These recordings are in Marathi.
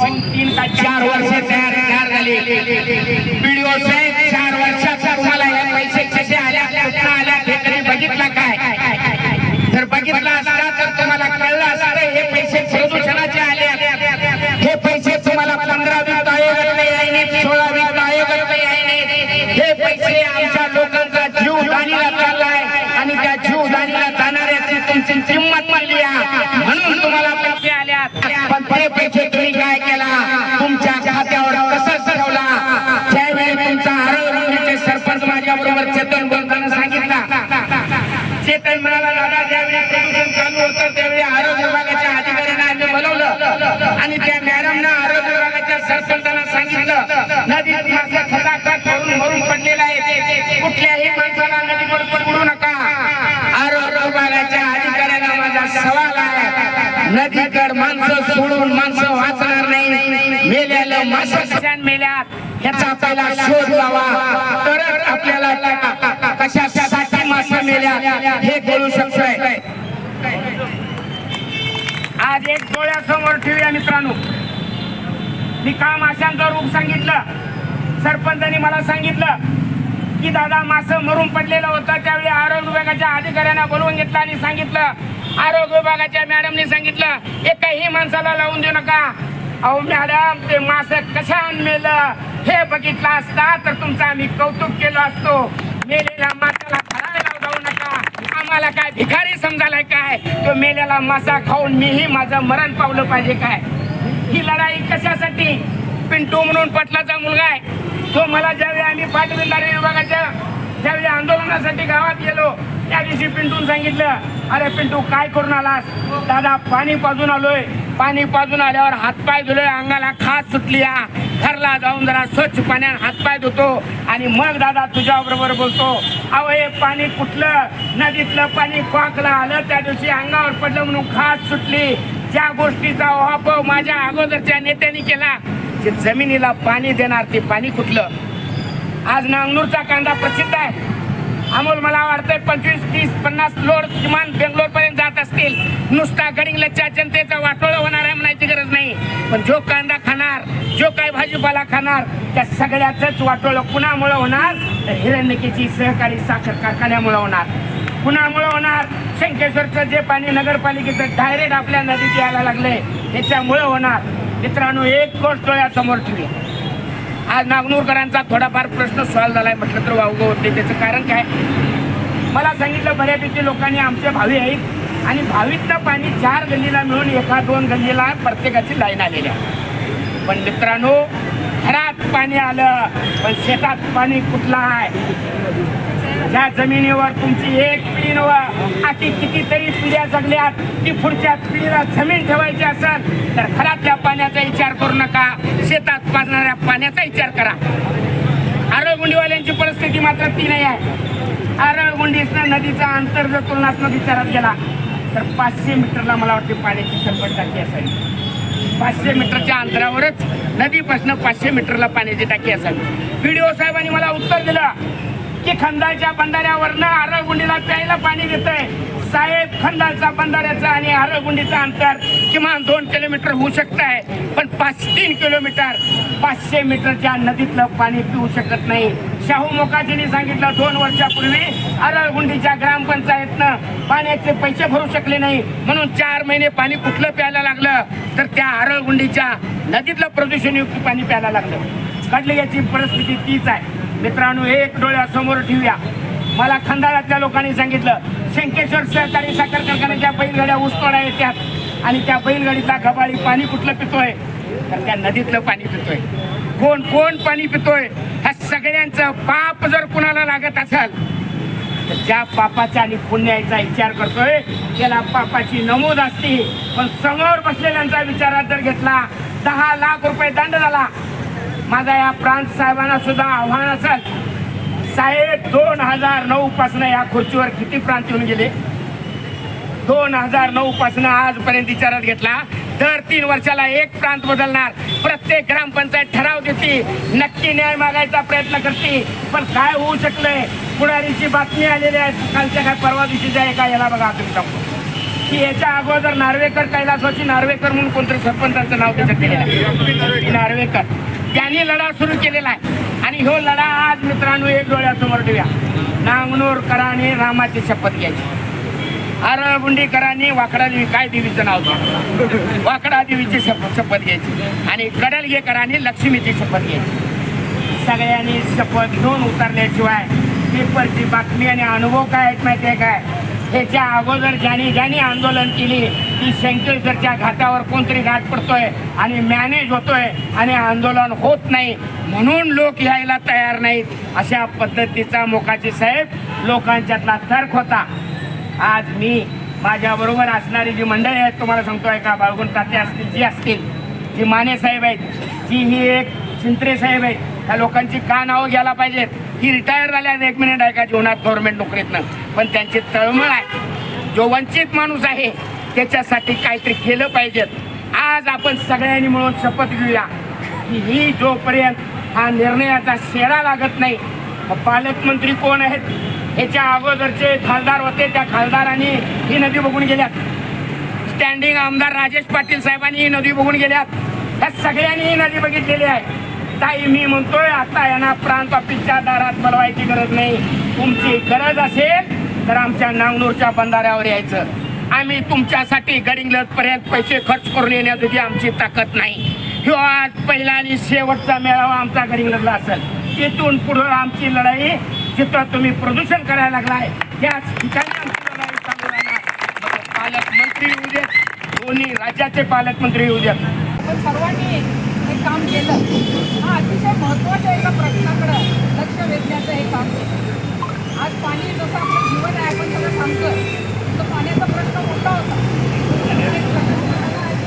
चार वर्ष तयार तयार झाले. व्हिडिओ साहेब चार वर्षाचा तुम्हाला हे पैसे कसे आल्या कुठं आल्या हे कधी बघितलं काय? जर बघितलं असता तर तुम्हाला कळलं असतं हे पैसे प्रदूषणाचे आले हे पैसे तुम्हाला पंधरा वित्त यायने सोळा वित्त आयोगातले यायने हे पैसे आमच्या लोकांचा जीव दानीला चाललाय आणि त्या जीव दानीला जाणाऱ्याची तुमची किंमत मानली आहे म्हणून तुम्हाला पैसे आल्यात पण ते पैसे तुम्ही काय केला तुमच्या खात्यावर कसं ठेवला त्यावेळी तुमचा आरोग्याचे सरपंच माझ्या बरोबर चेतन बोलताना सांगितला चेतन म्हणाला दादा ज्यावेळी प्रदूषण चालू होतं त्यावेळी आरोग्य विभागाच्या अधिकाऱ्यांना आम्ही बोलवलं आणि त्या मॅडमनं आरोग्य विभागाच्या सरपंचांना सांगितलं नदीत मासे खचाखच करून मरून पडलेला आहे कुठल्याही माणसाला नदीवर पडू नका आरोग्य विभागाच्या अधिकाऱ्यांना माझा सवाल आहे नदीकड माणसं सोडून माणसं वाचणार नाही. मेल्याला माणसं मेल्या? ह्याचा पहिला शोध लावा. तरच आपल्याला त्या कशासाठी मासे मेल्या हे बोलू शकतोय. आज एक डोळ्यासमोर ठेवूया मित्रांनो. मी का माशांचं रूप सांगितलं. सरपंचांनी मला सांगितलं की दादा मासं मरून पडलेलं होतं. त्यावेळी आरोग्य विभागाच्या अधिकाऱ्यांना बोलवून घेतलं आणि सांगितलं आरोग्य विभागाच्या मॅडमने सांगितलं एकाही माणसाला लावून देऊ नका. अहो मॅडम ते मास कशा मेलं? हे बघितलं असता तर तुमचं आम्ही कौतुक केलं असतो. मेलेल्या मासाला धरायला जाऊ नका. आम्हाला काय भिकारी समजायला काय? तो मेलेला मासा खाऊन मीही माझं मरण पावलं पाहिजे काय? ही लढाई कशासाठी? पिंटू म्हणून पटलाचा मुलगा आहे. तो मला ज्यावेळी आम्ही पाटबंधारे विभागाच्या ज्यावेळी आंदोलनासाठी गावात गेलो त्या दिवशी पिंटून सांगितलं अरे पिंटू काय करून आलास? दादा पाणी पाजून आलोय. पाणी पाजून आल्यावर हातपाय धुलोय अंगाला खास सुटली आ. घरला जाऊन जरा स्वच्छ पाण्यात हातपाय धुतो आणि मग दादा तुझ्याबरोबर बोलतो अहो हे पाणी कुठलं? नदीतलं पाणी क्वाकला आलं त्या दिवशी अंगावर पडलं म्हणून खास सुटली. ज्या गोष्टीचा वापर माझ्या अगोदरच्या नेत्यांनी केला जे जमिनीला पाणी देणार ते पाणी कुठलं? आज नांगनूरचा कांदा प्रसिद्ध आहे. अमोल मला वाटतंय पंचवीस तीस पन्नास लोड किमान बेंगलोर पर्यंत जात असतील. नुसता गडिंगलच्या जनतेचा वाटोळ होणार आहे म्हणायची गरज नाही. पण जो कांदा खाणार जो काही भाजीपाला खाणार त्या सगळ्याच वाटोळ कुणामुळे होणार? तर हिरण्यकेची सहकारी साखर कारखान्यामुळे होणार. कुणामुळे होणार? शंकेश्वरचं जे पाणी नगरपालिकेचं डायरेक्ट आपल्या नदीत यायला लागले त्याच्यामुळे होणार. मित्रांनो एक गोष्ट डोळ्यासमोर ठेवली आज नागनूरकरांचा थोडाफार प्रश्न सॉल्व्ह झालाय म्हटलं तर वावगं होते. त्याचं कारण काय? मला सांगितलं बऱ्यापैकी लोकांनी आमचे भावी आहेत आणि भावीतनं पाणी चार गल्लीला मिळून एका दोन गल्लीला प्रत्येकाची लाईन आलेली पण मित्रांनो घरात पाणी आलं पण शेतात पाणी कुठलं आहे? ह्या जमिनीवर तुमची एक पिढी नवा. अशी कितीतरी पिढ्या जगल्यात की पुढच्या पिढीला जमीन ठेवायची असेल तर घरातल्या पाण्याचा विचार करू नका. शेतात पाजणाऱ्या पाण्याचा विचार करा. आरळगुंडीवाल्यांची परिस्थिती मात्र ती नाही आहे. आरळगुंडीसनं नदीचा अंतर जर तुलनात्मक विचारात गेला तर पाचशे मीटरला मला वाटते पाण्याची सरपट टाकी असावी. पाचशे मीटरच्या अंतरावरच नदीपासून पाचशे मीटरला पाण्याची टाकी असावी. व्हिडिओ साहेबांनी मला उत्तर दिलं. की खंदाच्या बंधाऱ्यावरनं आरळगुंडीला प्यायला पाणी देतंय. साहेब खंदाचा बंधाऱ्याचा आणि आरळगुंडीचं अंतर किमान दोन किलोमीटर होऊ शकत आहे. पण पाच तीन किलोमीटर पाचशे मीटरच्या नदीतलं पाणी पिऊ शकत नाही. शाहू मोकाजींनी सांगितलं दोन वर्षापूर्वी आरळगुंडीच्या ग्रामपंचायतनं पाण्याचे पैसे भरू शकले नाही. म्हणून चार महिने पाणी कुठलं प्यायला लागलं? तर त्या आरळगुंडीच्या नदीतलं प्रदूषणयुक्त पाणी प्यायला लागलं. कडली याची परिस्थिती तीच आहे. मित्रांनो एक डोळ्यासमोर ठेवूया. मला खंडाळ्यातल्या लोकांनी सांगितलं शंकेश्वर सहकारी साखर कारखान्याच्या बैलगाड्या ऊसतोड्या येतात आणि त्या बैलगाडीचा खबाळी पाणी कुठलं पितोय? तर त्या नदीतलं पाणी पितोय. कोण कोण पाणी पितोय? ह्या सगळ्यांचं पाप जर कुणाला लागत असेल तर ज्या पापाचा आणि पुण्याचा विचार करतोय त्याला पापाची नमूद असते. पण समोर बसलेल्यांचा विचारात जर घेतला दहा लाख रुपये दंड झाला माझा या प्रांत साहेबांना सुद्धा आव्हान असेल. साहेब दोन हजार नऊ पासून या खुर्चीवर किती प्रांत येऊन गेले? दोन हजार नऊ पासून आजपर्यंत विचारात घेतला. दर तीन वर्षाला एक प्रांत बदलणार. प्रत्येक ग्रामपंचायत ठराव देते. नक्की न्याय मागायचा प्रयत्न करते. पण काय होऊ शकलंय? पुढारीची बातमी आलेली आहे. कालच्या काय परवा दिवशीच्या एका याला बघा तुम्ही की याच्या अगोदर नार्वेकर कैलासवाची नार्वेकर म्हणून कोणतरी सरपंचाचं नाव त्याच्यात दिलेलं आहे. नार्वेकर. त्यांनी लढा सुरू केलेला आहे. आणि ह्यो लढा आज मित्रांनो एक डोळ्यासमोर ठेवूया. नांगनूरकरांनी रामाची शपथ घ्यायची. आरळबुंडीकरांनी वाकडा देवी काय देवीचं नाव होतं? वाकडा देवीची शपथ शपथ घ्यायची. आणि कडलगेकरांनी लक्ष्मीची शपथ घ्यायची. सगळ्यांनी शपथ घेऊन उतरल्याशिवाय पेपरची बातमी आणि अनुभव काय आहेत माहिती आहे काय? ह्याच्या अगोदर ज्याने ज्याने आंदोलन केली ती शंकेश्वरच्या घाटावर कोणतरी घाट पडतोय आणि मॅनेज होतोय आणि आंदोलन होत नाही. म्हणून लोक यायला तयार नाहीत. अशा पद्धतीचा मोकाची साहेब लोकांच्यातला तर्क होता. आज मी माझ्याबरोबर असणारी जी मंडळी आहेत तुम्हाला सांगतोय का बाळगुण ताते असतील जी असतील जी माने साहेब आहेत जी ही एक शिंत्रे साहेब आहेत त्या लोकांची का नावं घ्यायला पाहिजेत? ही रिटायर झाल्या एक मिनिट आहे का जीवनात गव्हर्नमेंट नोकरीतनं. पण त्यांची तळमळ आहे. जो वंचित माणूस आहे त्याच्यासाठी काहीतरी केलं पाहिजेत आज आपण सगळ्यांनी मिळून शपथ घेऊया की ही जोपर्यंत हा निर्णयाचा शेरा लागत नाही पालकमंत्री कोण आहेत? याच्या अगोदरचे खासदार होते त्या खासदारांनी ही नदी बघून गेल्यात. स्टँडिंग आमदार राजेश पाटील साहेबांनी ही नदी बघून गेल्यात. ह्या सगळ्यांनी ही नदी बघितलेली आहे. ताई मी म्हणतोय आता यांना प्रांत ऑफिसच्या दारात बोलवायची गरज नाही. तुमची गरज असेल तर आमच्या नांगनूरच्या बंधाऱ्यावर यायचं. आम्ही तुमच्यासाठी गडिंग्लज पर्यंत पैसे खर्च करून येण्याची आमची ताकद नाही. ह्यो आज पहिला आणि शेवटचा मेळावा आमचा गडिंगलजला असेल. तिथून पुढे आमची लढाई जिथं तुम्ही प्रदूषण करायला लागलाय त्याच ठिकाणी आमची लढाई चालू राहणार. पालकमंत्री येऊ देत दोन्ही राज्याचे पालकमंत्री येऊ देत आपण सर्वांनी हे काम केलं. हा अतिशय महत्त्वाच्या एका प्रश्नाकडं लक्ष वेधण्याचं हे काम केलं. आज पाणी जसं आपलं जीवन आहे आपण सगळं सांगतो तर पाण्याचा प्रश्न मोठा होता.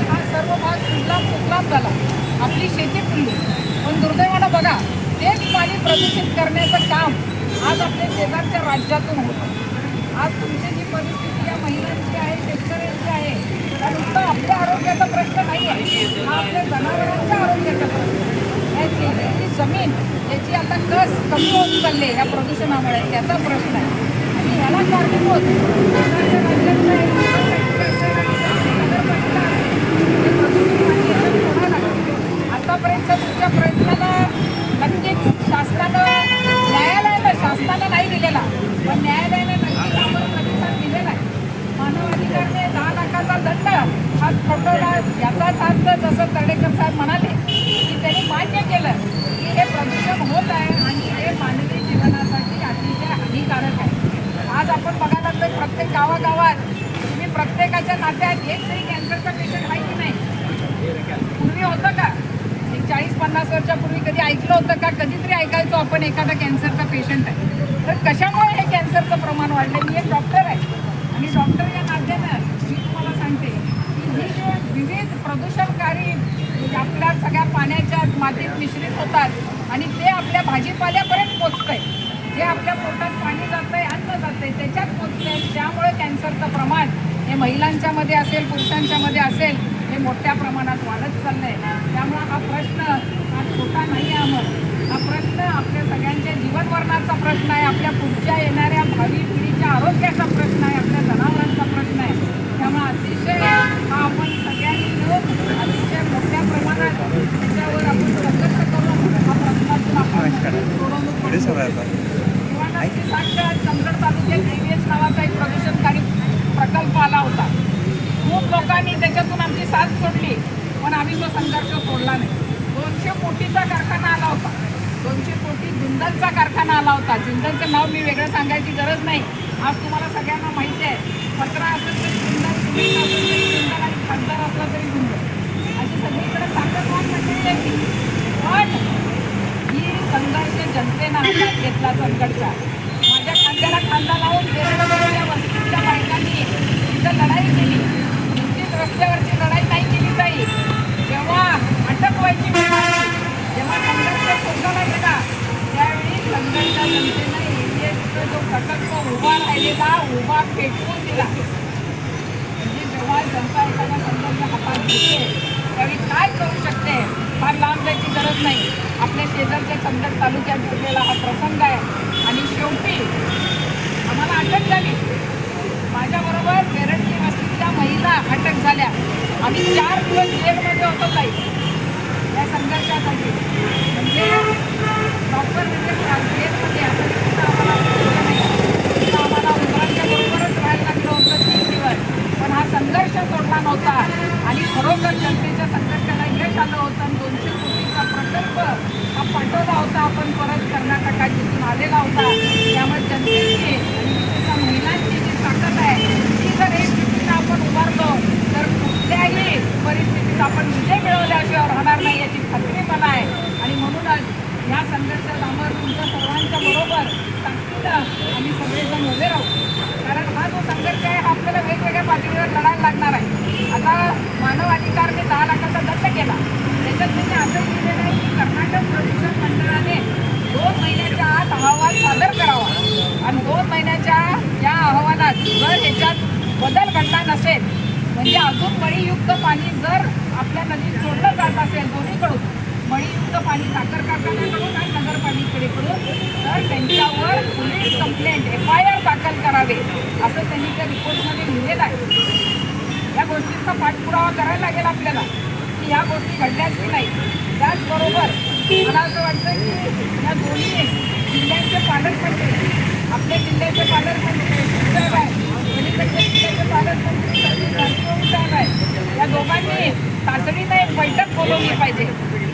हा सर्व भाग सुजलाम सुफलाम झाला. आपली शेती फुलली. पण दुर्दैवानं बघा तेच पाणी प्रदूषित करण्याचं काम आज आपल्या शेजारच्या राज्यातून होतं. आज तुमची जी परिस्थिती या महिलांची आहे शेतकऱ्यांची आहे नुसतं आपल्या आरोग्याचा प्रश्न नाही आहे हा आपल्या जनावरांच्या आरोग्याचा प्रश्न. आहे. जमीन याची आता कस कमी होत चालली आहे या प्रदूषणामुळे त्याचा प्रश्न आहे आणि ह्याला कारणीभूत शेजारच्या राज्यातलं एक महाराष्ट्र असेल, नगरपालिका असेल, हे प्रदूषित पाणी याच्यात सोडायला लागलं. आतापर्यंतच्या तुमच्या प्रयत्नाला नक्कीच शासनानं न्यायालयानं शासनानं नाही दिलेला पण न्यायालयानं नक्कीच आम्हाला प्रतिसाद दिलेला आहे मानव अधिकारने दहा लाखाचा दंड हा ठोठवला याचाच अर्थ जसं तर्डेकर साहेब म्हणाले की त्यांनी मान्य केलं की हे प्रदूषण होत आहे आणि हे मानवी जीवनासाठी अतिशय हानिकारक आहे आज आपण बघायला लागलो प्रत्येक गावागावात. तुम्ही प्रत्येकाच्या नात्यात एक तरी कॅन्सरचा पेशंट आहे की नाही? पूर्वी होतं का? एक चाळीस पन्नास वर्षापूर्वी कधी ऐकलं होतं का? कधीतरी ऐकायचो आपण एखादा कॅन्सरचा पेशंट आहे. तर कशामुळे हे कॅन्सरचं प्रमाण वाढलं मी एक डॉक्टर आहे. आणि डॉक्टर या नात्यानं मी तुम्हाला सांगते की हे जे विविध प्रदूषणकारी आपल्या सगळ्या पाण्याच्या मातीत मिश्रित होतात आणि ते आपल्या भाजीपाल्या पोचतंय जे आपल्या पोटात पाणी जातंय अन्न जातंय त्याच्यात पोचतंय त्यामुळे कॅन्सरचं प्रमाण हे महिलांच्या मध्ये असेल पुरुषांच्या मध्ये असेल हे मोठ्या प्रमाणात वाढत चाललंय. त्यामुळं हा प्रश्न हा छोटा नाही आहे मग हा प्रश्न आपल्या सगळ्यांच्या जीवनवर्णाचा प्रश्न आहे आपल्या पुढच्या येणाऱ्या भावी पिढीच्या आरोग्याचा प्रश्न आहे आपल्या जनावरांचा प्रश्न आहे. त्यामुळं अतिशय हा आपण सगळ्यांनी मिळून अतिशय मोठ्या प्रमाणात त्याच्यावर आपण संघर्ष करून हा प्रश्नातून आपण सोडवणूक करू. जीवनाची साक्षात चंदगड तालुक्यात AVS नावाचा एक प्रदूषणकारी प्रकल्प आला होता खूप लोकांनी त्याच्यातून आमची साथ सोडली पण आम्ही तो संघर्ष सोडला नाही दोनशे कोटीचा कारखाना आला होता दोनशे कोटी जिंदलचा कारखाना आला होता जिंदलचं नाव मी वेगळं सांगायची गरज नाही आज लोकांना माहिती आहे पत्रा असेल तरी सुंदर सिमेंट असेल तरी जिंदल आणि खासदार असला तरी सुंदर. अशी सगळीकडे ताकदवान मंडळी आहे ती. पण ही संघर्ष जनतेनं हातात घेतला संकटचा. माझ्या खांद्याला खांदा लावून वेगवेगळ्या वस्तीतल्या बायकांनी तिथं लढाई केली. नुसतीच रस्त्यावरची लढाई नाही केली जाईल जेव्हा अटक व्हायची जेव्हा संघर्ष पोटाला गेला त्यावेळी संघर्ष जनतेनं जो प्रकल्प उभा राहिलेला उभा पेटवून दिला म्हणजे जेव्हा आज जनता एखादा संदर्भ हातात घेते त्यावेळी काय करू शकते फार लांब जायची गरज नाही आपल्या शेजारच्या चंदगड तालुक्यात घडलेला हा प्रसंग आहे आणि शेवटी आम्हाला अटक झाली माझ्याबरोबर केरळची वस्तीच्या महिला अटक झाल्या आम्ही चार दिवस जेलमध्ये होतो ताई या संघर्षासाठी म्हणजे प्रॉपर म्हणजे जेलमध्ये असं तिथं आम्हाला मिळालं नाही तिथं आम्हाला उमरांच्या बरोबरच राहायला लागलं होतं तीन दिवस पण हा संघर्ष सोडला नव्हता आणि खरोखर जनतेच्या संघर्षाला यश आलं होतं आणि दोनशे कोटीचा प्रकल्प हा पाठवला होता आपण परत कर्नाटकात जिथून आलेला होता त्यामुळे जनतेची आणि विशेषतः महिलांची जी ताकद आहे ती जर एक दृष्टीनं आपण उभारलो तर कुठल्याही परिस्थितीत आपण विजय मिळवल्याशिवाय राहणार नाही याची खात्री मला आहे. आणि म्हणूनच ह्या संघर्षात आम्हाला तुमच्या सर्वांच्या बरोबर ताकदीनं आम्ही सगळेजण उभे राहू. कारण हा जो संघर्ष आहे हा आपल्याला वेगवेगळ्या पातळीवर लढायला लागणार आहे. आता मानव अधिकारने दहा लाखाचा दंड केला. त्याच्यात त्यांनी असं लिहिलेलं आहे की कर्नाटक प्रदूषण मंडळाने दोन महिन्याच्या आत अहवाल सादर करावा. आणि दोन महिन्याच्या या अहवालात जर ह्याच्यात बदल घडला नसेल म्हणजे अजून मळीयुक्त पाणी जर आपल्या नदीत सोडलं जात असेल दोन्हीकडून मळीयुक्त पाणी साखर कारखान्याकडून आणि नगरपालिकेकडून तर त्यांच्यावर police complaint F I R दाखल करावे असं त्यांनी त्या रिपोर्टमध्ये लिहिलेलं आहे. या गोष्टींचा पाठपुरावा करायला लागेल आपल्याला की ह्या गोष्टी घडल्याच की नाही. त्याचबरोबर मला असं वाटतं की या दोन्ही जिल्ह्यांचे पालकमंत्री आपल्या जिल्ह्याचे पालकमंत्री साहेब आहे पलीकडच्या जिल्ह्याचे पालकमंत्री सचिन राजभवन साहेब सर्वांनी तातडीनं एक बैठक बोलवली पाहिजे.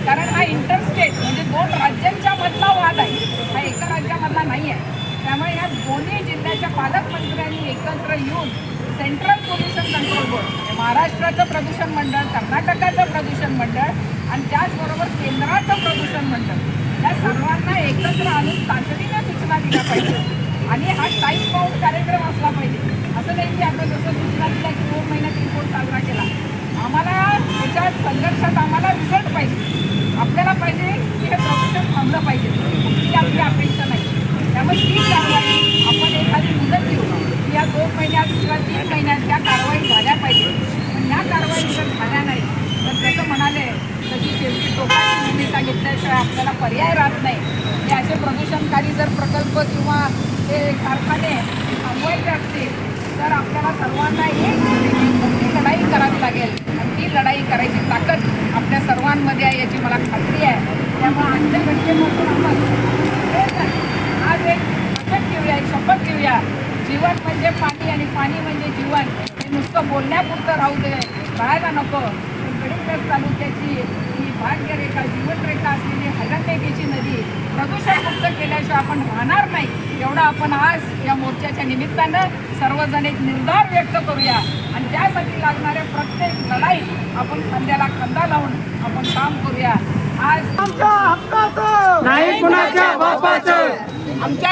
कारण हा इंटरस्टेट म्हणजे दोन राज्यांच्या मधला वाद आहे. हा एका राज्यामधला नाही आहे त्यामुळे या दोन्ही जिल्ह्याच्या पालकमंत्र्यांनी एकत्र येऊन सेंट्रल पोल्युशन कंट्रोल बोर्ड महाराष्ट्राचं प्रदूषण मंडळ कर्नाटकाचं प्रदूषण मंडळ आणि त्याचबरोबर केंद्राचं प्रदूषण मंडळ या सर्वांना एकत्र आणून तातडीनं सूचना दिल्या पाहिजे. आणि हा टाईम बाउंड कार्यक्रम असला पाहिजे. असं नाही की आपण जसं सूचना दिल्या की दोन महिन्यात रिपोर्ट साजरा केला. आम्हाला त्याच्या संघर्षात आम्हाला रिझल्ट पाहिजे. आपल्याला पाहिजे की हे प्रदूषण थांबलं पाहिजे. ही आपली अपेक्षा नाही. त्यामुळे ती कारवाई आपण एखादी मुदत देऊ की या दोन महिन्यात किंवा तीन महिन्यात त्या कारवाई झाल्या पाहिजे. पण ह्या कारवाई जर झाल्या नाही तर त्याचं म्हणाले तशी शेवटी टोकाची भूमिका घेतल्याशिवाय आपल्याला पर्याय राहत नाही. हे असे प्रदूषणकारी जर प्रकल्प किंवा ते कारखाने थांबवायचे असतील तर आपल्याला सर्वांना एक लढाई करावी लागेल. ही लढाई करायची ताकद आपल्या सर्वांमध्ये आहे याची मला खात्री आहे. त्यामुळे आजच्या घटनेपासून आपण आज एक वचन घेऊया एक शपथ घेऊया. जीवन म्हणजे पाणी आणि पाणी म्हणजे जीवन. हे नुसतं बोलण्यापुरतं राहू दे. राहायला नको. गडीकर तालुक्याची भाग्यरेखा जीवनरेखा असलेली हगनरेखेची नदी प्रदूषणमुक्त केल्याशिवाय आपण राहणार नाही. एवढा आपण आज या मोर्चाच्या निमित्तानं सर्वजण एक निर्धार व्यक्त करूया. आणि त्यासाठी लागणाऱ्या प्रत्येक लढाई आपण खांद्याला खांदा लावून आपण काम करूया. आज आमच्या नाही कुणाच्या आमच्या